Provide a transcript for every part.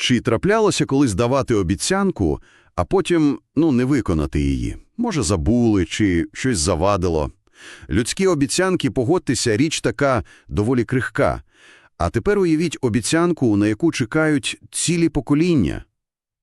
Чи траплялося колись давати обіцянку, а потім, ну, не виконати її? Може, забули, чи щось завадило? Людські обіцянки, погодьтеся, річ така доволі крихка. А тепер уявіть обіцянку, на яку чекають цілі покоління.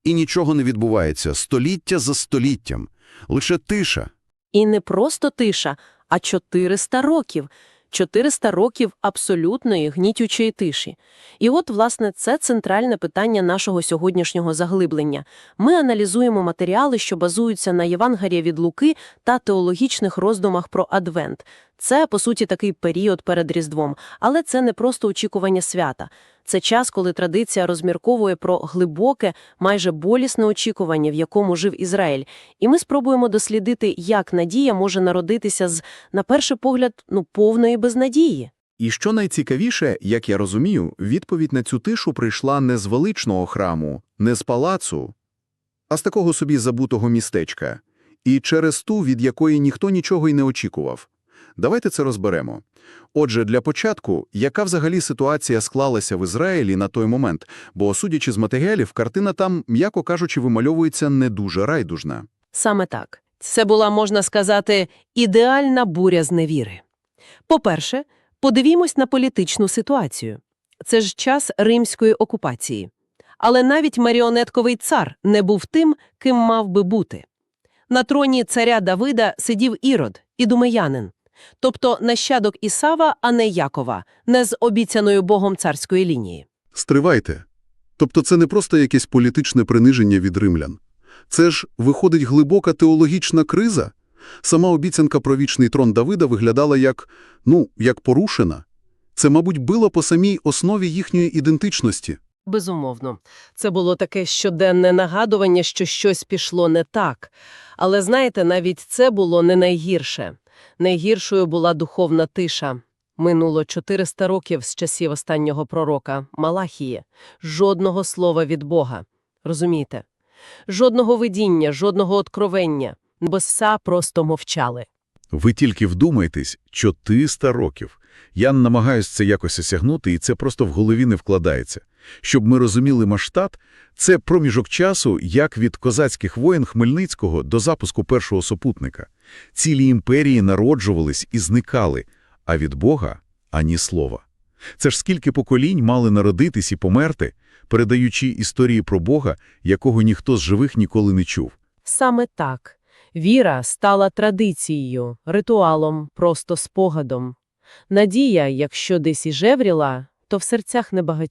І нічого не відбувається, століття за століттям. Лише тиша. І не просто тиша, а 400 років. 400 років абсолютної гнітючої тиші. І от, власне, це центральне питання нашого сьогоднішнього заглиблення. Ми аналізуємо матеріали, що базуються на Євангелії від Луки та теологічних роздумах про Адвент. Це, по суті, такий період перед Різдвом, але це не просто очікування свята. Це час, коли традиція розмірковує про глибоке, майже болісне очікування, в якому жив Ізраїль. І ми спробуємо дослідити, як надія може народитися з, на перший погляд, ну, повної безнадії. І що найцікавіше, як я розумію, відповідь на цю тишу прийшла не з величного храму, не з палацу, а з такого собі забутого містечка, і через ту, від якої ніхто нічого й не очікував. Давайте це розберемо. Отже, для початку, яка взагалі ситуація склалася в Ізраїлі на той момент, бо, судячи з матеріалів, картина там, м'яко кажучи, вимальовується не дуже райдужна. Саме так. Це була, можна сказати, ідеальна буря зневіри. По-перше, подивімось на політичну ситуацію. Це ж час римської окупації. Але навіть маріонетковий цар не був тим, ким мав би бути. На троні царя Давида сидів Ірод, ідумеянин, тобто нащадок Ісава, а не Якова, не з обіцяною Богом царської лінії. Стривайте. Тобто це не просто якесь політичне приниження від римлян. Це ж, виходить, глибока теологічна криза? Сама обіцянка про вічний трон Давида виглядала як, ну, як порушена. Це, мабуть, било по самій основі їхньої ідентичності. Безумовно. Це було таке щоденне нагадування, що щось пішло не так. Але знаєте, навіть це було не найгірше. Найгіршою була духовна тиша. Минуло 400 років з часів останнього пророка Малахії. Жодного слова від Бога. Розумієте? Жодного видіння, жодного откровення. Небеса просто мовчали. Ви тільки вдумайтесь, 400 років. Я намагаюся це якось осягнути, і це просто в голові не вкладається. Щоб ми розуміли масштаб, це проміжок часу, як від козацьких воєн Хмельницького до запуску першого супутника. Цілі імперії народжувались і зникали, а від Бога – ані слова. Це ж скільки поколінь мали народитись і померти, передаючи історії про Бога, якого ніхто з живих ніколи не чув. Саме так. Віра стала традицією, ритуалом, просто спогадом. Надія, якщо десь і жевріла, то в серцях небагатьох.